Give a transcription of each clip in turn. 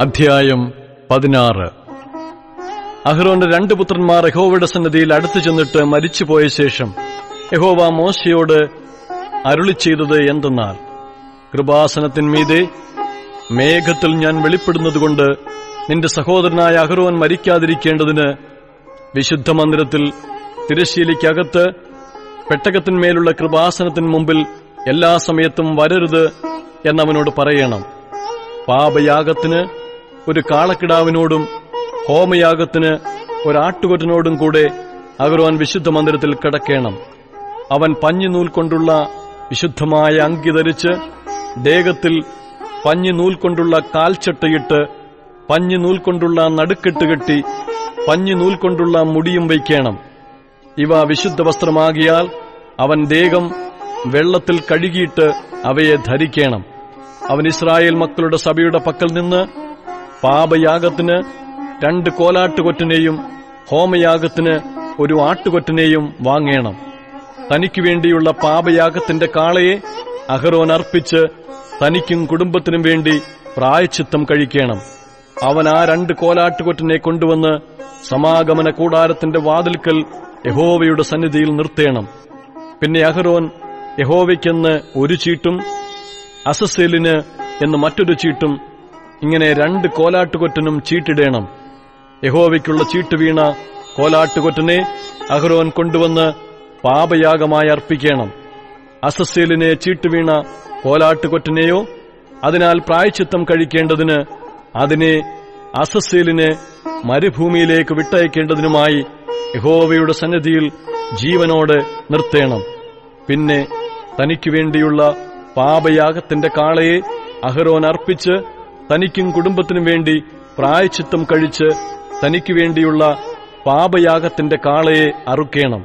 അധ്യായം പതിനാറ്. അഹ്റോന്റെ രണ്ട് പുത്രന്മാർ യഹോവയുടെ സന്നദ്ധിയിൽ അടുത്തു ചെന്നിട്ട് മരിച്ചുപോയ ശേഷം യഹോവ മോശയോട് അരുളി ചെയ്തത് എന്തെന്നാൽ കൃപാസനത്തിന്മീതെ മേഘത്തിൽ ഞാൻ വെളിപ്പെടുന്നതുകൊണ്ട് നിന്റെ സഹോദരനായ അഹ്റോൻ മരിക്കാതിരിക്കേണ്ടതിന് വിശുദ്ധ മന്ദിരത്തിൽ തിരശ്ശീലിക്കകത്ത് പെട്ടകത്തിന്മേലുള്ള കൃപാസനത്തിന് മുമ്പിൽ എല്ലാ സമയത്തും വരരുത് എന്നവനോട് പറയണം. പാപയാഗത്തിന് ഒരു കാളക്കിടാവിനോടും ഹോമയാഗത്തിന് ഒരാട്ടുകൊറ്റനോടും കൂടെ അഗർവാൻ വിശുദ്ധ മന്ദിരത്തിൽ കിടക്കേണം. അവൻ പഞ്ഞിനൂൽ കൊണ്ടുള്ള വിശുദ്ധമായ അങ്കി ധരിച്ച് ദേഹത്തിൽ പഞ്ഞിനൂൽ കൊണ്ടുള്ള കാൽച്ചട്ടയിട്ട് പഞ്ഞിനൂൽ കൊണ്ടുള്ള നടുക്കെട്ട് കെട്ടി പഞ്ഞിനൂൽ കൊണ്ടുള്ള മുടിയും വയ്ക്കണം. ഇവ വിശുദ്ധ വസ്ത്രമാകിയാൽ അവൻ ദേഹം വെള്ളത്തിൽ കഴുകിയിട്ട് അവയെ ധരിക്കണം. അവൻ ഇസ്രായേൽ മക്കളുടെ സഭയുടെ പക്കൽ നിന്ന് പാപയാഗത്തിന് രണ്ട് കോലാട്ടുകൊറ്റനെയും ഹോമയാഗത്തിന് ഒരു ആട്ടുകൊറ്റനെയും വാങ്ങേണം. തനിക്കു വേണ്ടിയുള്ള പാപയാഗത്തിന്റെ കാളയെ അഹരോൻ അർപ്പിച്ച് തനിക്കും കുടുംബത്തിനും വേണ്ടി പ്രായച്ചിത്തം കഴിക്കണം. അവൻ ആ രണ്ട് കോലാട്ടുകൊറ്റനെ കൊണ്ടുവന്ന് സമാഗമന കൂടാരത്തിന്റെ വാതിൽക്കൽ യഹോവയുടെ സന്നിധിയിൽ നിർത്തേണം. പിന്നെ അഹരോൻ യഹോവയ്ക്കെന്ന് ഒരു ചീട്ടും അസസേലിന് എന്ന് മറ്റൊരു ചീട്ടും ഇങ്ങനെ രണ്ട് കോലാട്ടുകൊറ്റനും ചീട്ടിടേണം. യഹോവയ്ക്കുള്ള ചീട്ട് വീണ കോലാട്ടുകൊറ്റനെ അഹ്റോൻ കൊണ്ടുവന്ന് പാപയാഗമായി അർപ്പിക്കണം. അസസേലിനെ ചീട്ടുവീണ കോലാട്ടുകൊറ്റനെയോ അതിനാൽ പ്രായച്ചിത്തം കഴിക്കേണ്ടതിന് അതിനെ അസസേലിനെ മരുഭൂമിയിലേക്ക് വിട്ടയക്കേണ്ടതിനുമായി യഹോവയുടെ സന്നിധിയിൽ ജീവനോടെ നിർത്തേണം. പിന്നെ തനിക്കു വേണ്ടിയുള്ള പാപയാഗത്തിന്റെ കാളയെ അഹ്റോൻ അർപ്പിച്ച് തനിക്കും കുടുംബത്തിനും വേണ്ടി പ്രായച്ചിത്തം കഴിച്ച് തനിക്ക് വേണ്ടിയുള്ള പാപയാഗത്തിന്റെ കാളയെ അറുക്കേണം.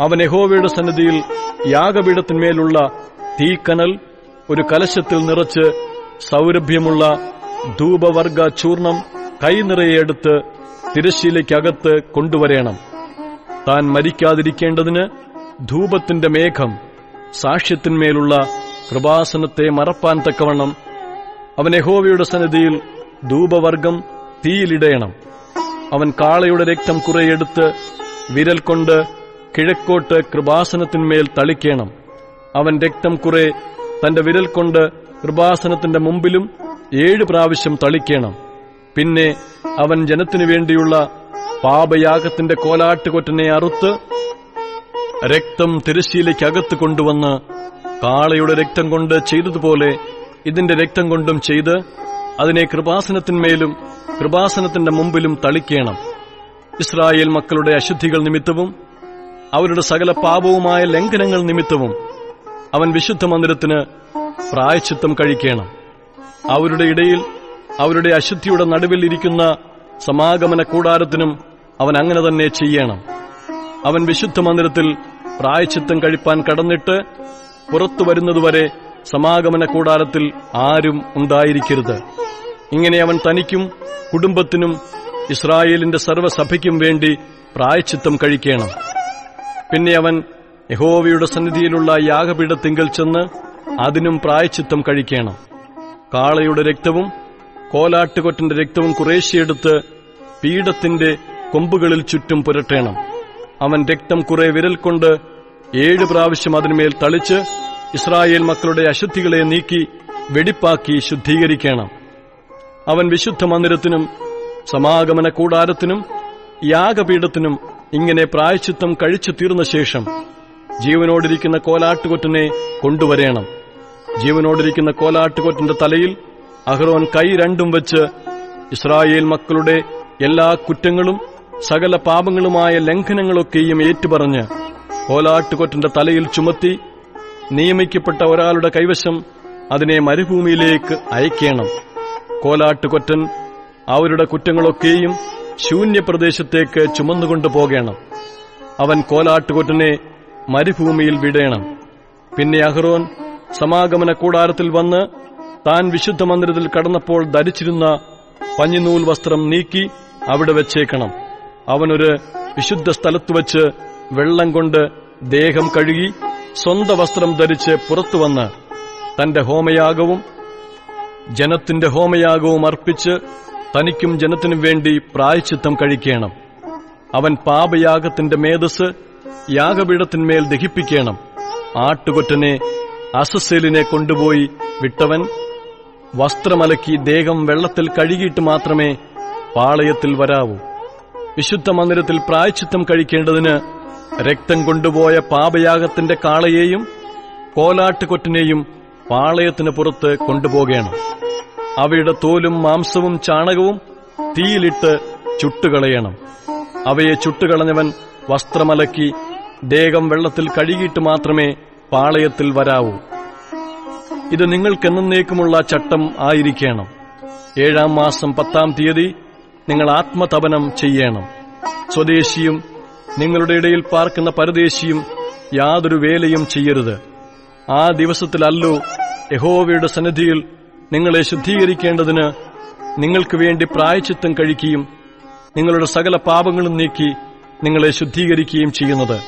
അവൻ യഹോവയുടെ സന്നിധിയിൽ യാഗപീഠത്തിന്മേലുള്ള തീക്കനൽ ഒരു കലശത്തിൽ നിറച്ച് സൗരഭ്യമുള്ള ധൂപവർഗ ചൂർണം കൈനിറയെടുത്ത് തിരശ്ശീലയ്ക്കകത്ത് കൊണ്ടുവരേണം. താൻ മരിക്കാതിരിക്കേണ്ടതിന് ധൂപത്തിന്റെ മേഘം സാക്ഷ്യത്തിന്മേലുള്ള കൃപാസനത്തെ മറപ്പാൻ തക്കവണ്ണം അവൻ യഹോവയുടെ സന്നിധിയിൽ ധൂപവർഗം തീയിലിടയണം അവൻ കാളയുടെ രക്തം കുറെയെടുത്ത് വിരൽ കൊണ്ട് കിഴക്കോട്ട് കൃപാസനത്തിന്മേൽ തളിക്കേണം. അവൻ രക്തം കുറെ തന്റെ വിരൽ കൊണ്ട് കൃപാസനത്തിന്റെ മുമ്പിലും ഏഴ് പ്രാവശ്യം തളിക്കണം. പിന്നെ അവൻ ജനത്തിനു വേണ്ടിയുള്ള പാപയാഗത്തിന്റെ കോലാട്ടുകൊറ്റനെ അറുത്ത് രക്തം തിരശ്ശീലയ്ക്കകത്ത് കൊണ്ടുവന്ന് കാളയുടെ രക്തം കൊണ്ട് ചെയ്തതുപോലെ ഇതിന്റെ രക്തം കൊണ്ടും ചെയ്ത് അതിനെ കൃപാസനത്തിന്മേലും കൃപാസനത്തിന്റെ മുമ്പിലും തളിക്കണം. ഇസ്രായേൽ മക്കളുടെ അശുദ്ധികൾ നിമിത്തവും അവരുടെ സകല പാപവുമായ ലംഘനങ്ങൾ നിമിത്തവും അവൻ വിശുദ്ധ മന്ദിരത്തിന് പ്രായച്ചിത്തം കഴിക്കണം. അവരുടെ ഇടയിൽ അവരുടെ അശുദ്ധിയുടെ നടുവിൽ ഇരിക്കുന്ന സമാഗമന കൂടാരത്തിനും അവൻ അങ്ങനെ തന്നെ ചെയ്യണം. അവൻ വിശുദ്ധ മന്ദിരത്തിൽ പ്രായച്ചിത്തം കഴിപ്പാൻ കടന്നിട്ട് പുറത്തു വരുന്നതുവരെ സമാഗമന കൂടാരത്തിൽ ആരും ഉണ്ടായിരിക്കരുത്. ഇങ്ങനെ അവൻ തനിക്കും കുടുംബത്തിനും ഇസ്രായേലിന്റെ സർവസഭയ്ക്കും വേണ്ടി പ്രായച്ചിത്തം കഴിക്കണം. പിന്നെ അവൻ യഹോവയുടെ സന്നിധിയിലുള്ള യാഗപീഠത്തിങ്കൽ ചെന്ന് അതിനും പ്രായച്ചിത്തം കഴിക്കണം. കാളയുടെ രക്തവും കോലാട്ടുകൊറ്റന്റെ രക്തവും കുറേശ്ശിയെടുത്ത് പീഠത്തിന്റെ കൊമ്പുകളിൽ ചുറ്റും പുരട്ടേണം. അവൻ രക്തം കുറെ വിരൽ കൊണ്ട് ഏഴ് പ്രാവശ്യം അതിന്മേൽ തളിച്ച് ഇസ്രായേൽ മക്കളുടെ അശുദ്ധികളെ നീക്കി വെടിപ്പാക്കി ശുദ്ധീകരിക്കണം. അവൻ വിശുദ്ധ മന്ദിരത്തിനും സമാഗമന കൂടാരത്തിനും യാഗപീഠത്തിനും ഇങ്ങനെ പ്രായച്ചിത്തം കഴിച്ചു തീർന്ന ശേഷം ജീവനോടിരിക്കുന്ന കോലാട്ടുകൊറ്റനെ കൊണ്ടുവരേണം. ജീവനോടിരിക്കുന്ന കോലാട്ടുകൊറ്റന്റെ തലയിൽ അഹ്റോൻ കൈ രണ്ടും വെച്ച് ഇസ്രായേൽ മക്കളുടെ എല്ലാ കുറ്റങ്ങളും സകല പാപങ്ങളുമായ ലംഘനങ്ങളൊക്കെയും ഏറ്റുപറഞ്ഞ് കോലാട്ടുകൊറ്റന്റെ തലയിൽ ചുമത്തി നിയമിക്കപ്പെട്ട ഒരാളുടെ കൈവശം അതിനെ മരുഭൂമിയിലേക്ക് അയക്കേണം. കോലാട്ടുകൊറ്റൻ അവരുടെ കുറ്റങ്ങളൊക്കെയും ശൂന്യപ്രദേശത്തേക്ക് ചുമന്നുകൊണ്ടു പോകേണം. അവൻ കോലാട്ടുകൊറ്റനെ മരുഭൂമിയിൽ വിടേണം. പിന്നെ അഹ്റോൻ സമാഗമന കൂടാരത്തിൽ വന്ന് താൻ വിശുദ്ധ മന്ദിരത്തിൽ കടന്നപ്പോൾ ധരിച്ചിരുന്ന പഞ്ഞിനൂൽ വസ്ത്രം നീക്കി അവിടെ വെച്ചേക്കണം. അവനൊരു വിശുദ്ധ സ്ഥലത്ത് വച്ച് വെള്ളം കൊണ്ട് ദേഹം കഴുകി സ്വന്ത വസ്ത്രം ധരിച്ച് പുറത്തുവന്ന് തന്റെ ഹോമയാഗവും ജനത്തിന്റെ ഹോമയാഗവും അർപ്പിച്ച് തനിക്കും ജനത്തിനും വേണ്ടി പ്രായച്ചിത്തം കഴിക്കണം. അവൻ പാപയാഗത്തിന്റെ മേധസ് യാഗപീഠത്തിന്മേൽ ദഹിപ്പിക്കണം. ആട്ടുകൊറ്റനെ അസസേലിനെ കൊണ്ടുപോയി വിട്ടവൻ വസ്ത്രമലക്കി ദേഹം വെള്ളത്തിൽ കഴുകിയിട്ട് മാത്രമേ പാളയത്തിൽ വരാവൂ. വിശുദ്ധ മന്ദിരത്തിൽ പ്രായച്ചിത്തം കഴിക്കേണ്ടതിന് രക്തം കൊണ്ടുപോയ പാപയാഗത്തിന്റെ കാളയെയും കോലാട്ടുകൊറ്റനെയും പാളയത്തിന് പുറത്ത് കൊണ്ടുപോകേണം. അവയുടെ തോലും മാംസവും ചാണകവും തീയിലിട്ട് ചുട്ടുകളയണം. അവയെ ചുട്ടുകളഞ്ഞവൻ വസ്ത്രമലക്കി ദേഹം വെള്ളത്തിൽ കഴുകിയിട്ട് മാത്രമേ പാളയത്തിൽ വരാവൂ. ഇത് നിങ്ങൾക്കെന്നേക്കുമുള്ള ചട്ടം ആയിരിക്കണം. ഏഴാം മാസം പത്താം തീയതി നിങ്ങൾ ആത്മതപനം ചെയ്യണം. സ്വദേശിയും നിങ്ങളുടെ ഇടയിൽ പാർക്കുന്ന പരദേശിയും യാതൊരു വേലയും ചെയ്യരുത്. ആ ദിവസത്തിലല്ലോ യഹോവയുടെ സന്നിധിയിൽ നിങ്ങളെ ശുദ്ധീകരിക്കേണ്ടതിന് നിങ്ങൾക്ക് വേണ്ടി പ്രായച്ചിത്തം കഴിക്കുകയും നിങ്ങളുടെ സകല പാപങ്ങളും നീക്കി നിങ്ങളെ ശുദ്ധീകരിക്കുകയും ചെയ്യുന്നത്.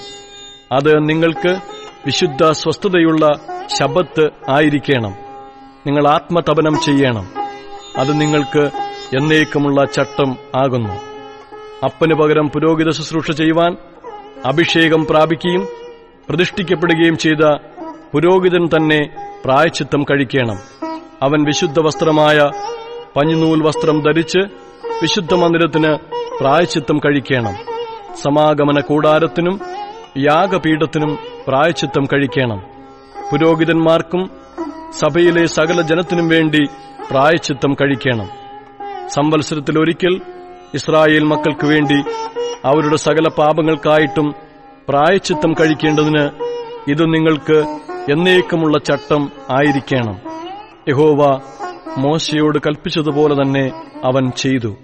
അത് നിങ്ങൾക്ക് വിശുദ്ധ സ്വസ്ഥതയുള്ള ശബത്ത് ആയിരിക്കണം. നിങ്ങൾ ആത്മതപനം ചെയ്യണം. അത് നിങ്ങൾക്ക് എന്നേക്കുമുള്ള ചട്ടം ആകുന്നു. അപ്പന് പകരം പുരോഹിത ശുശ്രൂഷ ചെയ്യുവാൻ അഭിഷേകം പ്രാപിക്കുകയും പ്രതിഷ്ഠിക്കപ്പെടുകയും ചെയ്ത പുരോഹിതൻ തന്നെ പ്രായച്ചിത്തം കഴിക്കണം. അവൻ വിശുദ്ധ വസ്ത്രമായ പഞ്ഞുനൂൽ വസ്ത്രം ധരിച്ച് വിശുദ്ധ മന്ദിരത്തിന് പ്രായച്ചിത്തം കഴിക്കണം. സമാഗമന കൂടാരത്തിനും യാഗപീഠത്തിനും പ്രായച്ചിത്തം കഴിക്കണം. പുരോഹിതന്മാർക്കും സഭയിലെ സകല ജനത്തിനും വേണ്ടി പ്രായച്ചിത്തം കഴിക്കണം. സംവത്സരത്തിൽ ഒരിക്കൽ ഇസ്രായേൽ മക്കൾക്ക് വേണ്ടി അവരുടെ സകല പാപങ്ങൾക്കായിട്ടും പ്രായച്ചിത്തം കഴിക്കേണ്ടതിന് ഇത് നിങ്ങൾക്ക് എന്നേക്കുമുള്ള ചട്ടം ആയിരിക്കണം. യഹോവ മോശയോട് കൽപ്പിച്ചതുപോലെ തന്നെ അവൻ ചെയ്തു.